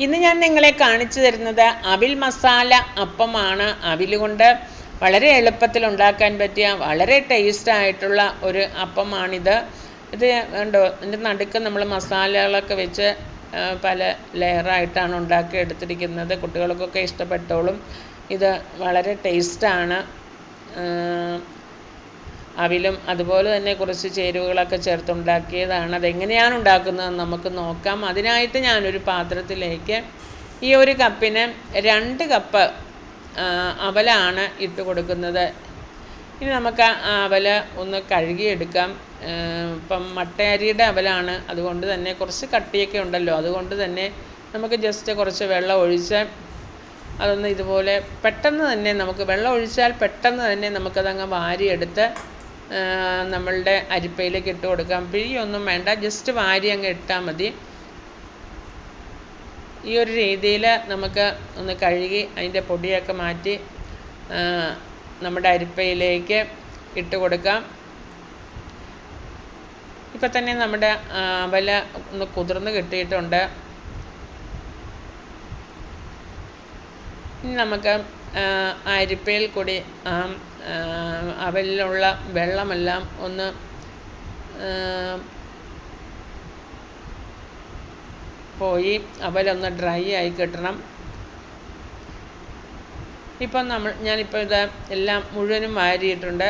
ഇന്ന് ഞാൻ നിങ്ങളെ കാണിച്ചു തരുന്നത് അവിൽ മസാല അപ്പമാണ്. അവിൽ കൊണ്ട് വളരെ എളുപ്പത്തിൽ ഉണ്ടാക്കാൻ പറ്റിയ വളരെ ടേസ്റ്റ് ആയിട്ടുള്ള ഒരു അപ്പമാണിത്. ഇത് കണ്ടോ? ഇതിന്റെ നടുക്ക് നമ്മൾ മസാലകളൊക്കെ വെച്ച് പല ലെയറായിട്ടാണ് ഉണ്ടാക്കി എടുത്തിരിക്കുന്നത്. കുട്ടികൾക്കൊക്കെ ഇഷ്ടപ്പെട്ടോളും. ഇത് വളരെ ടേസ്റ്റാണ് അവിലും അതുപോലെ തന്നെ കുറച്ച് ചേരുവകളൊക്കെ ചേർത്തുണ്ടാക്കിയതാണ്. അതെങ്ങനെയാണ് ഉണ്ടാക്കുന്നതെന്ന് നമുക്ക് നോക്കാം. അതിനായിട്ട് ഞാനൊരു പാത്രത്തിലേക്ക് ഈ ഒരു കപ്പിന് രണ്ട് കപ്പ് അവലാണ് ഇട്ട് കൊടുക്കുന്നത്. ഇനി നമുക്ക് ആ അവൽ ഒന്ന് കഴുകിയെടുക്കാം. ഇപ്പം മട്ടയരിയുടെ അവലാണ്. അതുകൊണ്ട് തന്നെ കുറച്ച് കട്ടിയൊക്കെ ഉണ്ടല്ലോ. അതുകൊണ്ട് തന്നെ നമുക്ക് ജസ്റ്റ് കുറച്ച് വെള്ളം ഒഴിച്ച് അതൊന്ന് ഇതുപോലെ പെട്ടെന്ന് തന്നെ നമുക്ക് വെള്ളം ഒഴിച്ചാൽ പെട്ടെന്ന് തന്നെ നമുക്കതങ്ങ് വാരിയെടുത്ത് നമ്മളുടെ അരിപ്പയിലേക്ക് ഇട്ട് കൊടുക്കാം. പിഴിയൊന്നും വേണ്ട ജസ്റ്റ് വാരി അങ്ങ് ഇട്ടാൽ മതി. ഈ ഒരു രീതിയിൽ നമുക്ക് ഒന്ന് കഴുകി അതിന്റെ പൊടിയൊക്കെ മാറ്റി നമ്മുടെ അരിപ്പയിലേക്ക് ഇട്ട് കൊടുക്കാം. ഇപ്പം തന്നെ നമ്മുടെ അവല ഒന്ന് കുതിർന്ന് കിട്ടിയിട്ടുണ്ട്. ഇനി നമുക്ക് അരിപ്പയിൽ കൂടി അവലിലുള്ള വെള്ളമെല്ലാം ഒന്ന് പോയി അവലൊന്ന് ഡ്രൈ ആയി കിട്ടണം. ഇപ്പം നമ്മൾ ഞാനിപ്പോൾ ഇത് എല്ലാം മുഴുവനും വാരിയിട്ടുണ്ട്.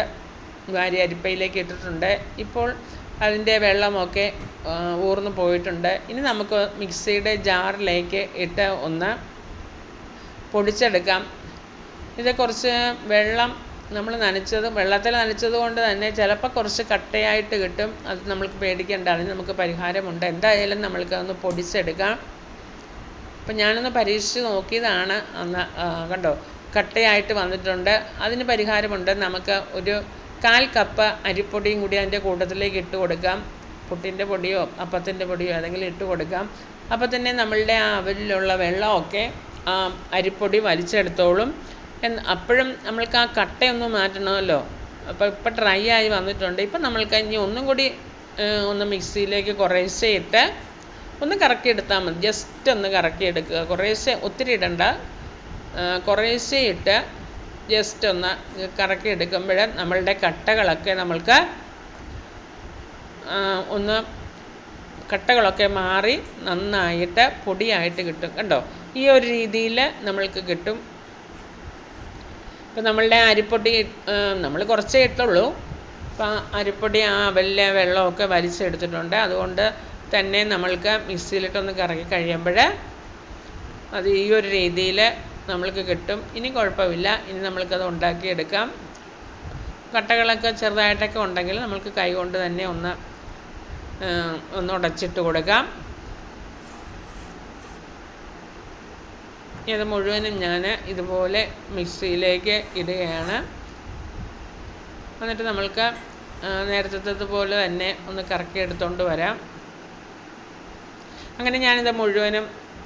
വാരി അരിപ്പയിലേക്ക് ഇട്ടിട്ടുണ്ട്. ഇപ്പോൾ അതിന്റെ വെള്ളമൊക്കെ ഊർന്ന് പോയിട്ടുണ്ട്. ഇനി നമുക്ക് മിക്സിയുടെ ജാറിലേക്ക് ഇട്ട് ഒന്ന് പൊടിച്ചെടുക്കാം. ഇത് കുറച്ച് വെള്ളം നമ്മൾ നനച്ചത് വെള്ളത്തിൽ നനച്ചത് കൊണ്ട് തന്നെ ചിലപ്പോൾ കുറച്ച് കട്ടയായിട്ട് കിട്ടും. അത് നമ്മൾക്ക് പേടിക്കേണ്ട. അതിന് നമുക്ക് പരിഹാരമുണ്ട്. എന്തായാലും നമ്മൾക്ക് അതൊന്ന് പൊടിച്ചെടുക്കാം. അപ്പം ഞാനൊന്ന് പരീക്ഷിച്ച് നോക്കിയതാണ്. അന്ന് കണ്ടോ? കട്ടയായിട്ട് വന്നിട്ടുണ്ട്. അതിന് പരിഹാരമുണ്ട്. നമുക്ക് ഒരു കാൽ കപ്പ് അരിപ്പൊടിയും കൂടി അതിന്റെ കൂട്ടത്തിലേക്ക് ഇട്ട് കൊടുക്കാം. പുട്ടിന്റെ പൊടിയോ അപ്പത്തിന്റെ പൊടിയോ ഏതെങ്കിലും ഇട്ട് കൊടുക്കാം. അപ്പോൾ തന്നെ നമ്മളുടെ ആ അവലിലുള്ള വെള്ളമൊക്കെ ആ അരിപ്പൊടി വലിച്ചെടുത്തോളും. എന്ന് അപ്പോഴും നമ്മൾക്ക് ആ കട്ടയൊന്ന് മാറ്റണമല്ലോ. അപ്പോൾ ഇപ്പം ഡ്രൈ ആയി വന്നിട്ടുണ്ട്. ഇപ്പം നമ്മൾക്ക് ഇനി ഒന്നും കൂടി ഒന്ന് മിക്സിയിലേക്ക് കുറേശ്ശെ ഇട്ട് ഒന്ന് കറക്കി എടുത്താൽ മതി. ജസ്റ്റ് ഒന്ന് കറക്കി എടുക്കുക കുറേശ്ശെ ഒത്തിരി ഇടണ്ട. കുറേശ്ശെ ഇട്ട് ജസ്റ്റ് ഒന്ന് കറക്കി എടുക്കുമ്പോൾ നമ്മളുടെ കട്ടകളൊക്കെ നമ്മൾക്ക് ഒന്ന് കട്ടകളൊക്കെ മാറി നന്നായിട്ട് പൊടിയായിട്ട് കിട്ടും. കണ്ടോ? ഈ ഒരു രീതിയിൽ നമ്മൾക്ക് കിട്ടും. ഇപ്പം നമ്മളുടെ അരിപ്പൊടി നമ്മൾ കുറച്ചേ ഇട്ടുള്ളൂ. അപ്പം അരിപ്പൊടി ആ വലിയ വെള്ളമൊക്കെ വലിച്ചെടുത്തിട്ടുണ്ട്. അതുകൊണ്ട് തന്നെ നമ്മൾക്ക് മിക്സിയിലിട്ടൊന്ന് കറക്കി കഴിയുമ്പോൾ അത് ഈ ഒരു രീതിയിൽ നമ്മൾക്ക് കിട്ടും. ഇനി കുഴപ്പമില്ല. ഇനി നമ്മൾക്കത് ഉണ്ടാക്കിയെടുക്കാം. കട്ടകളൊക്കെ ചെറുതായിട്ടൊക്കെ ഉണ്ടെങ്കിൽ നമ്മൾക്ക് കൈ കൊണ്ട് തന്നെ ഒന്ന് ഒന്ന് ഉടച്ചിട്ട് കൊടുക്കാം. ഇനി അത് മുഴുവനും ഞാൻ ഇതുപോലെ മിക്സിയിലേക്ക് ഇടുകയാണ്. എന്നിട്ട് നമ്മൾക്ക് ആ, നേരത്തത്തെ പോലെ തന്നെ ഒന്ന് കറക്കി എടുത്തുകൊണ്ട് വരാം. അങ്ങനെ ഞാനിത് മുഴുവനും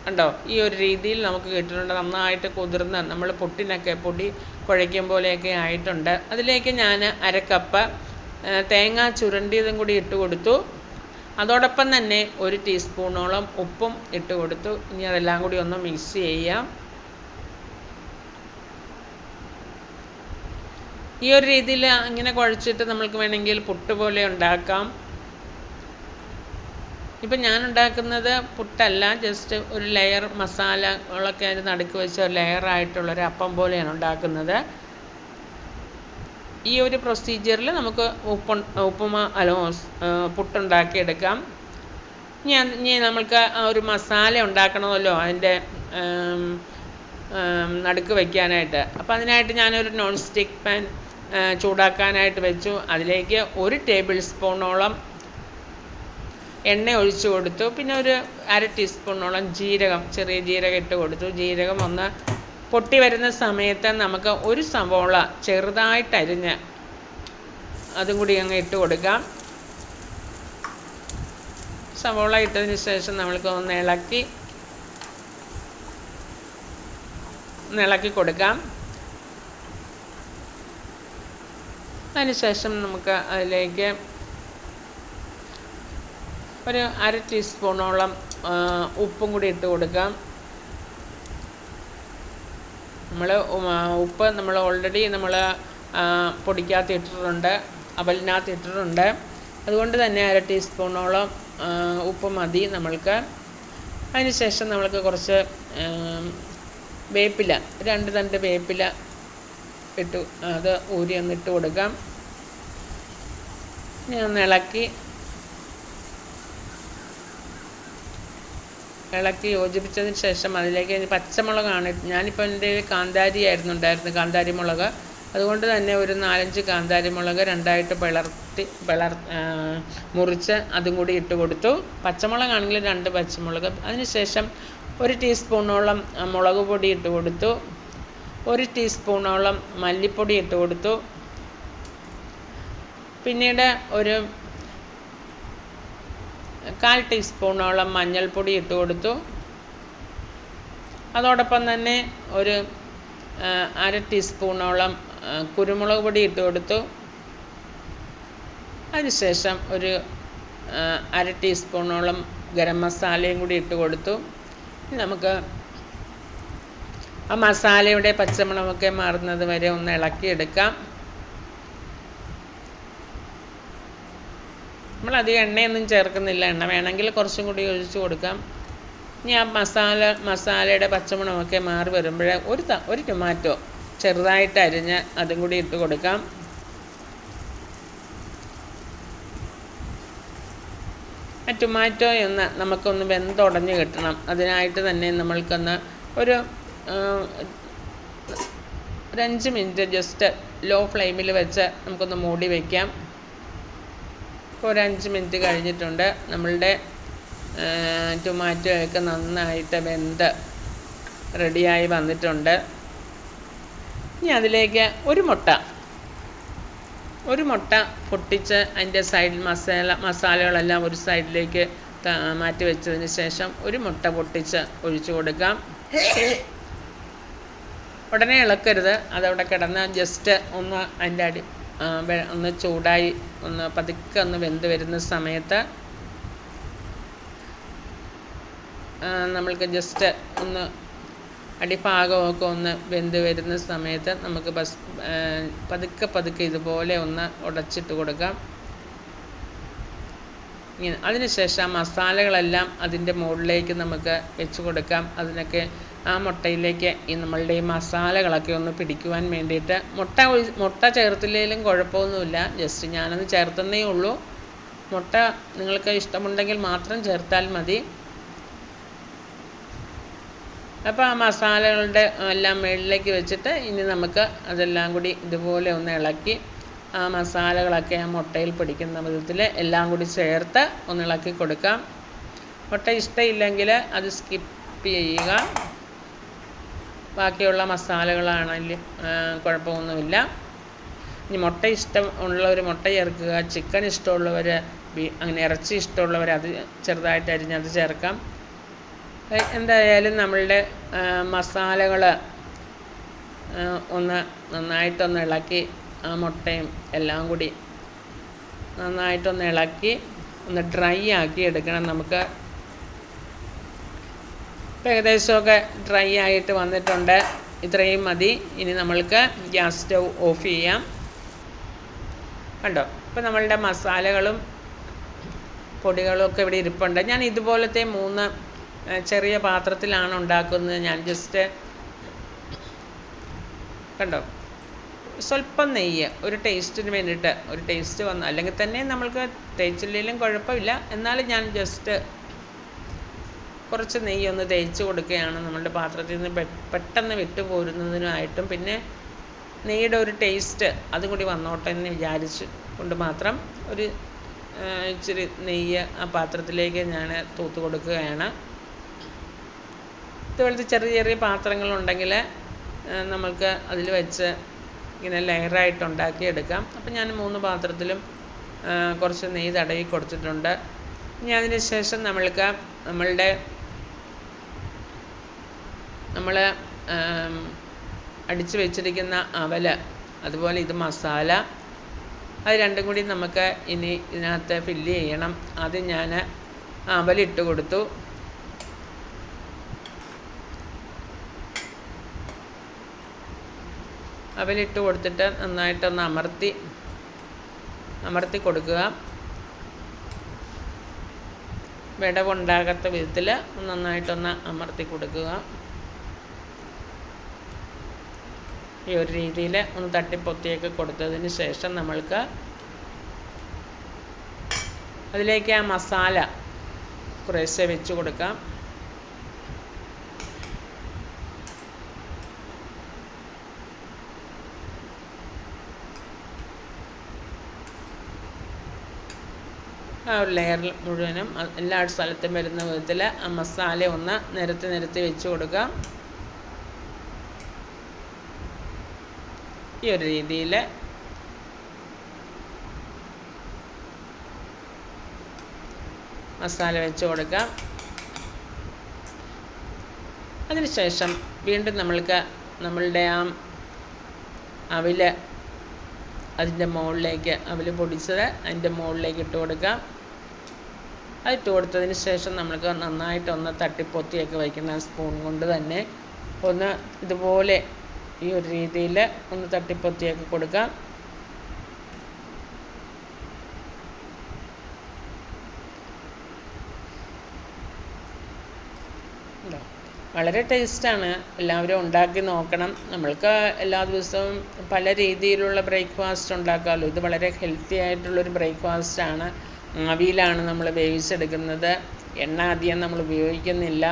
ഉണ്ടോ ഈ ഒരു രീതിയിൽ നമുക്ക് കിട്ടിയിട്ടുണ്ട് നന്നായിട്ട് കുതിർന്ന് നമ്മൾ പുട്ടിനൊക്കെ പൊടി കുഴയ്ക്കും പോലെയൊക്കെ ആയിട്ടുണ്ട്. അതിലേക്ക് ഞാൻ അരക്കപ്പ് കപ്പ് തേങ്ങ ചുരണ്ടിയതും കൂടി ഇട്ട് കൊടുത്തു. അതോടൊപ്പം തന്നെ ഒരു ടീസ്പൂണോളം ഉപ്പും ഇട്ട് കൊടുത്തു. ഇനി അതെല്ലാം കൂടി ഒന്ന് മിക്സ് ചെയ്യാം. ഈ ഒരു രീതിയിൽ ഇങ്ങനെ കുഴച്ചിട്ട് നമ്മൾക്ക് വേണമെങ്കിൽ പുട്ട് പോലെ ഉണ്ടാക്കാം. ഇപ്പം ഞാൻ ഉണ്ടാക്കുന്നത് പുട്ടല്ല ജസ്റ്റ് ഒരു ലെയർ മസാലകളൊക്കെ അതിന് നടുക്ക് വെച്ച ആയിട്ടുള്ളൊരു അപ്പം പോലെയാണ് ഉണ്ടാക്കുന്നത്. ഈ ഒരു പ്രൊസീജിയറിൽ നമുക്ക് ഉപ്പ് ഉപ്പുമ അല്ലോ പുട്ടുണ്ടാക്കിയെടുക്കാം. അത് ഇനി നമ്മൾക്ക് ഒരു മസാല ഉണ്ടാക്കണമല്ലോ അതിന്റെ നടുക്ക് വയ്ക്കാനായിട്ട് അപ്പോൾ അതിനായിട്ട് ഞാനൊരു നോൺ സ്റ്റിക്ക് പാൻ ചൂടാക്കാനായിട്ട് വെച്ചു. അതിലേക്ക് ഒരു ടേബിൾ സ്പൂണോളം എണ്ണ ഒഴിച്ചു കൊടുത്തു. പിന്നെ ഒരു അര ടീസ്പൂണോളം ജീരകം ചെറിയ ജീരകം ഇട്ട് കൊടുത്തു. ജീരകം ഒന്ന് പൊട്ടി വരുന്ന സമയത്ത് നമുക്ക് ഒരു സവോള ചെറുതായിട്ട് അരിഞ്ഞ് അതും കൂടി അങ്ങ് ഇട്ട് കൊടുക്കാം. സവോള ഇട്ടതിന് ശേഷം നമ്മൾക്ക് ഒന്ന് ഇളക്കി ഒന്ന് ഇളക്കി കൊടുക്കാം. അതിനുശേഷം നമുക്ക് അതിലേക്ക് ഒരു അര ടീസ്പൂണോളം ഉപ്പും കൂടി ഇട്ട് കൊടുക്കാം. നമ്മൾ ഉപ്പ് നമ്മൾ ഓൾറെഡി നമ്മൾ പൊടിക്കകത്ത് ഇട്ടിട്ടുണ്ട് അവലിനകത്ത് ഇട്ടിട്ടുണ്ട്. അതുകൊണ്ട് തന്നെ അര ടീസ്പൂണോളം ഉപ്പ് മതി നമ്മൾക്ക്. അതിനുശേഷം നമ്മൾക്ക് കുറച്ച് വേപ്പില രണ്ട് തണ്ട് വേപ്പില ഇട്ട് അത് ഊരി ഒന്ന് ഇട്ട് കൊടുക്കാം. ഇനി ഒന്ന് ഇളക്കി ഇളക്കി യോജിപ്പിച്ചതിന് ശേഷം അതിലേക്ക് പച്ചമുളകാണ്. ഞാനിപ്പോൾ എന്റെ കാന്താരി ആയിരുന്നു ഉണ്ടായിരുന്നത് കാന്താരി മുളക്. അതുകൊണ്ട് തന്നെ ഒരു നാലഞ്ച് കാന്താരി മുളക് രണ്ടായിട്ട് പിളർത്തി പിളർ മുറിച്ച് അതും കൂടി ഇട്ട് കൊടുത്തു. പച്ചമുളകാണെങ്കിൽ രണ്ട് പച്ചമുളക്. അതിനുശേഷം ഒരു ടീസ്പൂണോളം മുളക് പൊടി ഇട്ട് കൊടുത്തു. ഒരു ടീസ്പൂണോളം മല്ലിപ്പൊടി ഇട്ട് കൊടുത്തു. പിന്നീട് ഒരു കാൽ ടീസ്പൂണോളം മഞ്ഞൾപ്പൊടി ഇട്ട് കൊടുത്തു. അതോടൊപ്പം തന്നെ ഒരു അര ടീസ്പൂണോളം കുരുമുളക് പൊടി ഇട്ട് കൊടുത്തു. അതിനുശേഷം ഒരു അര ടീസ്പൂണോളം ഗരം മസാലയും കൂടി ഇട്ട് കൊടുത്തു. നമുക്ക് ആ മസാലയുടെ പച്ചമണമൊക്കെ മാറുന്നത് വരെ ഒന്ന് ഇളക്കിയെടുക്കാം. നമ്മൾ അധികം എണ്ണയൊന്നും ചേർക്കുന്നില്ല. എണ്ണ വേണമെങ്കിൽ കുറച്ചും കൂടി ഒഴിച്ച് കൊടുക്കാം. ഇനി ആ മസാല മസാലയുടെ പച്ചമുളകൊക്കെ മാറി വരുമ്പോഴേ ഒരു ത ഒരു ടൊമാറ്റോ ചെറുതായിട്ട് അരിഞ്ഞ് അതും കൂടി ഇട്ട് കൊടുക്കാം. ആ ടൊമാറ്റോ എന്ന് നമുക്കൊന്ന് വെന്തുടഞ്ഞ് കിട്ടണം. അതിനായിട്ട് തന്നെ നമ്മൾക്കൊന്ന് ഒരു ഒരഞ്ച് മിനിറ്റ് ജസ്റ്റ് ലോ ഫ്ലെയിമിൽ വെച്ച് നമുക്കൊന്ന് മൂടി വയ്ക്കാം ഇപ്പോൾ ഒരു അഞ്ച് മിനിറ്റ് കഴിഞ്ഞിട്ടുണ്ട്. നമ്മളുടെ ടൊമാറ്റോയൊക്കെ നന്നായിട്ട് വെന്ത് റെഡിയായി വന്നിട്ടുണ്ട്. ഇനി അതിലേക്ക് ഒരു മുട്ട. ഒരു മുട്ട പൊട്ടിച്ച് അതിന്റെ സൈഡിൽ മസാല മസാലകളെല്ലാം ഒരു സൈഡിലേക്ക് മാറ്റി വെച്ചതിന് ശേഷം ഒരു മുട്ട പൊട്ടിച്ച് ഒഴിച്ചു കൊടുക്കാം. ഉടനെ ഇളക്കരുത്. അതവിടെ കിടന്ന് ജസ്റ്റ് ഒന്ന് അതിന്റെ അടി ഒന്ന് ചൂടായി ഒന്ന് പതുക്കെ ഒന്ന് വെന്ത് വരുന്ന സമയത്ത് നമ്മൾക്ക് ജസ്റ്റ് ഒന്ന് അടിഭാഗമൊക്കെ ഒന്ന് വെന്ത് വരുന്ന സമയത്ത് നമുക്ക് ബസ് പതുക്കെ പതുക്കെ ഇതുപോലെ ഒന്ന് ഉടച്ചിട്ട് കൊടുക്കാം. ഇങ്ങനെ. അതിനുശേഷം മസാലകളെല്ലാം അതിന്റെ മുകളിലേക്ക് നമുക്ക് വെച്ച് കൊടുക്കാം. അതിനൊക്കെ ആ മുട്ടയിലേക്ക് ഈ നമ്മളുടെ ഈ മസാലകളൊക്കെ ഒന്ന് പിടിക്കുവാൻ വേണ്ടിയിട്ട് മുട്ട ഒഴി- മുട്ട ചേർത്തില്ലെങ്കിലും കുഴപ്പമൊന്നുമില്ല. ജസ്റ്റ് ഞാനത് ചേർത്തന്നേ ഉള്ളൂ. മുട്ട നിങ്ങൾക്ക് ഇഷ്ടമുണ്ടെങ്കിൽ മാത്രം ചേർത്താൽ മതി. അപ്പോൾ ആ മസാലകളുടെ എല്ലാം മുകളിലേക്ക് വെച്ചിട്ട് ഇനി നമുക്ക് അതെല്ലാം കൂടി ഇതുപോലെ ഒന്ന് ഇളക്കി ആ മസാലകളൊക്കെ ആ മുട്ടയിൽ പിടിക്കുന്ന വിധത്തിൽ എല്ലാം കൂടി ചേർത്ത് ഒന്ന് ഇളക്കി കൊടുക്കാം. മുട്ട ഇഷ്ടമില്ലെങ്കിൽ അത് സ്കിപ്പ് ചെയ്യുക. ബാക്കിയുള്ള മസാലകളാണെങ്കിൽ കുഴപ്പമൊന്നുമില്ല. ഇനി മുട്ട ഇഷ്ടം ഉള്ളവർ മുട്ട ചേർക്കുക ചിക്കൻ ഇഷ്ടമുള്ളവർ അങ്ങനെ ഇറച്ചി ഇഷ്ടമുള്ളവർ അത് ചെറുതായിട്ട് അരിഞ്ഞ് അത് ചേർക്കാം. എന്തായാലും നമ്മളുടെ മസാലകൾ ഒന്ന് നന്നായിട്ടൊന്ന് ഇളക്കി ആ മുട്ടയും എല്ലാം കൂടി നന്നായിട്ടൊന്ന് ഇളക്കി ഒന്ന് ഡ്രൈ ആക്കി എടുക്കണം. നമുക്ക് ഇപ്പം ഏകദേശമൊക്കെ ഡ്രൈ ആയിട്ട് വന്നിട്ടുണ്ട്. ഇത്രയും മതി. ഇനി നമ്മൾക്ക് ഗ്യാസ് സ്റ്റൗ ഓഫ് ചെയ്യാം. കണ്ടോ? ഇപ്പം നമ്മളുടെ മസാലകളും പൊടികളും ഒക്കെ ഇവിടെ ഇരിപ്പുണ്ട്. ഞാൻ ഇതുപോലത്തെ മൂന്ന് ചെറിയ പാത്രത്തിലാണ് ഉണ്ടാക്കുന്നത്. ഞാൻ ജസ്റ്റ് കണ്ടോ? സ്വല്പം നെയ്യ് ഒരു ടേസ്റ്റിന് വേണ്ടിയിട്ട് ഒരു ടേസ്റ്റ് വന്ന്. അല്ലെങ്കിൽ തന്നെ നമ്മൾക്ക് തേച്ചില്ലെങ്കിലും കുഴപ്പമില്ല. എന്നാലും ഞാൻ ജസ്റ്റ് കുറച്ച് നെയ്യ് ഒന്ന് തേച്ച് കൊടുക്കുകയാണ് നമ്മളുടെ പാത്രത്തിൽ നിന്ന് പെട്ടെന്ന് വിട്ടുപോരുന്നതിനായിട്ടും പിന്നെ നെയ്യുടെ ഒരു ടേസ്റ്റ് അതും കൂടി വന്നോട്ടെ എന്ന് വിചാരിച്ച് കൊണ്ട് മാത്രം ഒരു ഇച്ചിരി നെയ്യ് ആ പാത്രത്തിലേക്ക് ഞാൻ തൂത്ത് കൊടുക്കുകയാണ്. ഇതുപോലത്തെ ചെറിയ ചെറിയ പാത്രങ്ങളുണ്ടെങ്കിൽ നമ്മൾക്ക് അതിൽ വെച്ച് ഇങ്ങനെ ലെയറായിട്ട് ഉണ്ടാക്കിയെടുക്കാം. അപ്പം ഞാൻ മൂന്ന് പാത്രത്തിലും കുറച്ച് നെയ്യ് തടവി കൊടുത്തിട്ടുണ്ട്. ഇനി അതിന് ശേഷം നമ്മൾക്ക് നമ്മളുടെ നമ്മൾ അടിച്ചു വെച്ചിരിക്കുന്ന അവൽ അതുപോലെ ഇത് മസാല അത് രണ്ടും കൂടി നമുക്ക് ഇനി ഇതിനകത്ത് ഫില്ല് ചെയ്യണം. ആദ്യം ഞാൻ അവലിട്ട് കൊടുത്തു. അവലിട്ട് കൊടുത്തിട്ട് നന്നായിട്ടൊന്ന് അമർത്തി അമർത്തി കൊടുക്കുക. വിടവുണ്ടാകാത്ത വിധത്തിൽ നന്നായിട്ടൊന്ന് അമർത്തി കൊടുക്കുക. ഈ ഒരു രീതിയിൽ ഒന്ന് തട്ടിപ്പൊത്തിയൊക്കെ കൊടുത്തതിന് ശേഷം നമ്മൾക്ക് അതിലേക്ക് ആ മസാല കുറേശ്ശെ വെച്ച് കൊടുക്കാം. ആ ഒരു ലെയറിൽ മുഴുവനും എല്ലാ സ്ഥലത്തും വരുന്ന വിധത്തിൽ ആ മസാല ഒന്ന് നിരത്തി നിരത്തി വെച്ച് കൊടുക്കാം. ഈ ഒരു രീതിയിൽ മസാല വെച്ച് കൊടുക്കാം. അതിനുശേഷം വീണ്ടും നമ്മൾക്ക് നമ്മളുടെ ആ അവിൽ അതിന്റെ മുകളിലേക്ക് അവിൽ പൊടിച്ചത് അതിന്റെ മുകളിലേക്ക് ഇട്ട് കൊടുക്കാം. അത് ഇട്ട് കൊടുത്തതിന് ശേഷം നമ്മൾക്ക് നന്നായിട്ടൊന്ന് തട്ടിപ്പൊത്തിയൊക്കെ വയ്ക്കുന്ന സ്പൂൺ കൊണ്ട് തന്നെ ഒന്ന് ഇതുപോലെ ഈ ഒരു രീതിയിൽ ഒന്ന് തട്ടിപ്പൊത്തിയൊക്കെ കൊടുക്കാം. വളരെ ടേസ്റ്റാണ്. എല്ലാവരും ഉണ്ടാക്കി നോക്കണം. നമ്മൾക്ക് എല്ലാ ദിവസവും പല രീതിയിലുള്ള ബ്രേക്ക്ഫാസ്റ്റ് ഉണ്ടാക്കാമല്ലോ ഇത് വളരെ ഹെൽത്തി ആയിട്ടുള്ളൊരു ബ്രേക്ക്ഫാസ്റ്റാണ്. ആവിയിലാണ് നമ്മൾ വേവിച്ചെടുക്കുന്നത്. എണ്ണ അധികം നമ്മൾ ഉപയോഗിക്കുന്നില്ല.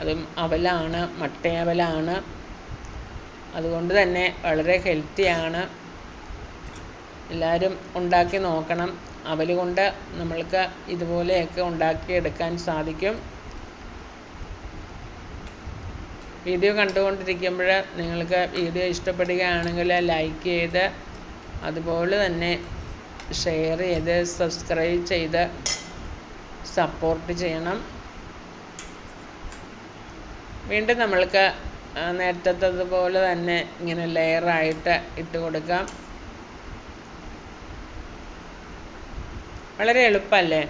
അതും അവലാണ് മട്ടയവലാണ്. അതുകൊണ്ട് തന്നെ വളരെ ഹെൽത്തിയാണ് എല്ലാവരും ഉണ്ടാക്കി നോക്കണം. അവൽ കൊണ്ട് നമ്മൾക്ക് ഇതുപോലെയൊക്കെ ഉണ്ടാക്കിയെടുക്കാൻ സാധിക്കും. വീഡിയോ കണ്ടുകൊണ്ടിരിക്കുമ്പോൾ നിങ്ങൾക്ക് വീഡിയോ ഇഷ്ടപ്പെടുകയാണെങ്കിൽ ലൈക്ക് ചെയ്ത് അതുപോലെ തന്നെ ഷെയർ ചെയ്ത് സബ്സ്ക്രൈബ് ചെയ്ത് സപ്പോർട്ട് ചെയ്യണം. വീണ്ടും നമ്മൾക്ക് നേരത്തതുപോലെ തന്നെ ഇങ്ങനെ ലെയറായിട്ട് ഇട്ട് കൊടുക്കാം. വളരെ എളുപ്പമല്ലേ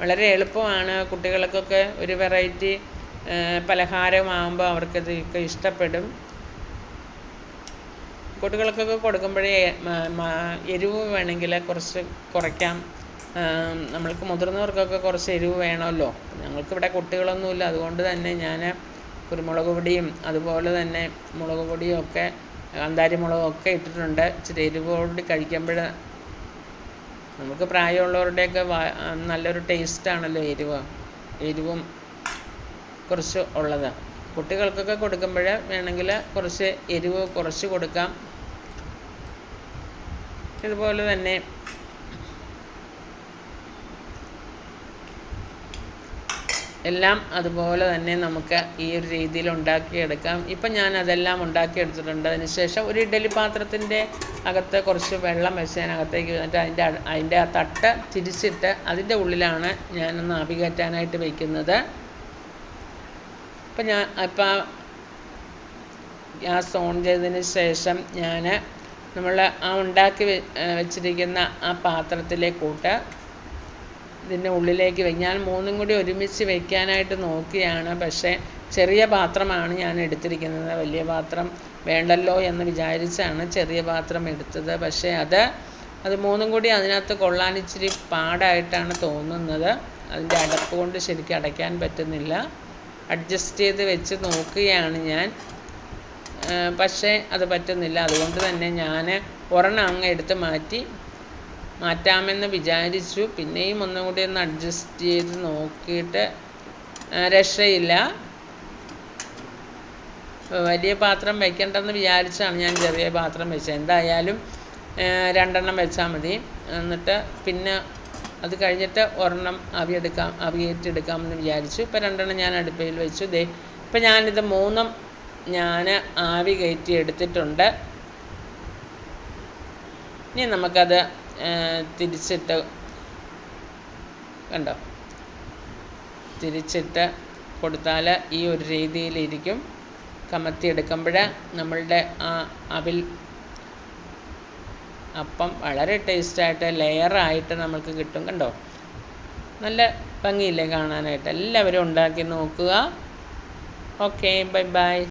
വളരെ എളുപ്പമാണ് കുട്ടികൾക്കൊക്കെ ഒരു വെറൈറ്റി പലഹാരമാകുമ്പോൾ അവർക്കതൊക്കെ ഇഷ്ടപ്പെടും. കുട്ടികൾക്കൊക്കെ കൊടുക്കുമ്പോഴേ എരിവ് വേണമെങ്കിൽ കുറച്ച് കുറയ്ക്കാം. നമ്മൾക്ക് മുതിർന്നവർക്കൊക്കെ കുറച്ച് എരിവ് വേണമല്ലോ. ഞങ്ങൾക്കിവിടെ കുട്ടികളൊന്നുമില്ല. അതുകൊണ്ട് തന്നെ ഞാൻ കുരുമുളക് പൊടിയും അതുപോലെ തന്നെ മുളക് പൊടിയും ഒക്കെ കാന്താരി മുളകൊക്കെ ഇട്ടിട്ടുണ്ട്. ഇച്ചിരി എരിവോടുകൂടി കഴിക്കുമ്പോൾ നമുക്ക് പ്രായമുള്ളവരുടെയൊക്കെ നല്ലൊരു ടേസ്റ്റാണല്ലോ എരിവ്. എരിവും കുറച്ച് ഉള്ളത്. കുട്ടികൾക്കൊക്കെ കൊടുക്കുമ്പോൾ വേണമെങ്കിൽ കുറച്ച് എരിവ് കുറച്ച് കൊടുക്കാം. ഇതുപോലെ തന്നെ എല്ലാം അതുപോലെ തന്നെ നമുക്ക് ഈ ഒരു രീതിയിൽ ഉണ്ടാക്കിയെടുക്കാം. ഇപ്പം ഞാൻ അതെല്ലാം ഉണ്ടാക്കിയെടുത്തിട്ടുണ്ട്. അതിനുശേഷം ഒരു ഇഡ്ഡലി പാത്രത്തിന്റെ അകത്ത് കുറച്ച് വെള്ളം വെച്ച് ഞാൻ അകത്തേക്ക് എന്നിട്ട് അതിന്റെ അതിന്റെ ആ തട്ട് തിരിച്ചിട്ട് അതിന്റെ ഉള്ളിലാണ് ഞാനൊന്ന് ആവി കയറ്റാനായിട്ട് വയ്ക്കുന്നത് ഇപ്പം ഞാൻ ഇപ്പം ഗ്യാസ് ഓൺ ചെയ്തതിന് ശേഷം ഞാൻ നമ്മൾ ആ ഉണ്ടാക്കി വെച്ചിരിക്കുന്ന ആ പാത്രത്തിലേക്കൂട്ട് ഇതിന്റെ ഉള്ളിലേക്ക് ഞാൻ മൂന്നും കൂടി ഒരുമിച്ച് വെക്കാനായിട്ട് നോക്കിയാണ്. പക്ഷേ ചെറിയ പാത്രമാണ് ഞാൻ എടുത്തിരിക്കുന്നത്. വലിയ പാത്രം വേണ്ടല്ലോ എന്ന് വിചാരിച്ചാണ് ചെറിയ പാത്രം എടുത്തത്. പക്ഷേ അത് അത് മൂന്നും കൂടി അതിനകത്ത് കൊള്ളാൻ ഇച്ചിരി പാടായിട്ടാണ് തോന്നുന്നത്. അതിന്റെ അടപ്പ് കൊണ്ട് ശരിക്കും അടയ്ക്കാൻ പറ്റുന്നില്ല. അഡ്ജസ്റ്റ് ചെയ്ത് വെച്ച് നോക്കുകയാണ് ഞാൻ. പക്ഷേ അത് പറ്റുന്നില്ല. അതുകൊണ്ട് തന്നെ ഞാൻ ഒരെണ്ണം അങ്ങ് എടുത്ത് മാറ്റി മാറ്റാമെന്ന് വിചാരിച്ചു. പിന്നെയും ഒന്നും കൂടി ഒന്ന് അഡ്ജസ്റ്റ് ചെയ്ത് നോക്കിയിട്ട് രക്ഷയില്ല. വലിയ പാത്രം വയ്ക്കണ്ടെന്ന് വിചാരിച്ചാണ് ഞാൻ ചെറിയ പാത്രം വെച്ചത്. എന്തായാലും രണ്ടെണ്ണം വെച്ചാൽ മതി. എന്നിട്ട് പിന്നെ അത് കഴിഞ്ഞിട്ട് ഒരെണ്ണം അവിയെടുക്കാം അവിയേറ്റെടുക്കാമെന്ന് വിചാരിച്ചു. ഇപ്പോൾ രണ്ടെണ്ണം ഞാൻ അടുപ്പയിൽ വെച്ചു. ദേ ഇപ്പം ഞാനിത് മൂന്നും ഞാൻ ആവി കയറ്റി എടുത്തിട്ടുണ്ട്. ഇനി നമുക്കത് തിരിച്ചിട്ട് കണ്ടോ? തിരിച്ചിട്ട് കൊടുത്താൽ ഈ ഒരു രീതിയിലിരിക്കും. കമത്തിയെടുക്കുമ്പോൾ നമ്മളുടെ ആ അവിൽ അപ്പം വളരെ ടേസ്റ്റായിട്ട് ലെയറായിട്ട് നമുക്ക് കിട്ടും കണ്ടോ? നല്ല ഭംഗിയില്ലേ കാണാനായിട്ട്. എല്ലാവരും ഉണ്ടാക്കി നോക്കുക. Okay bye bye.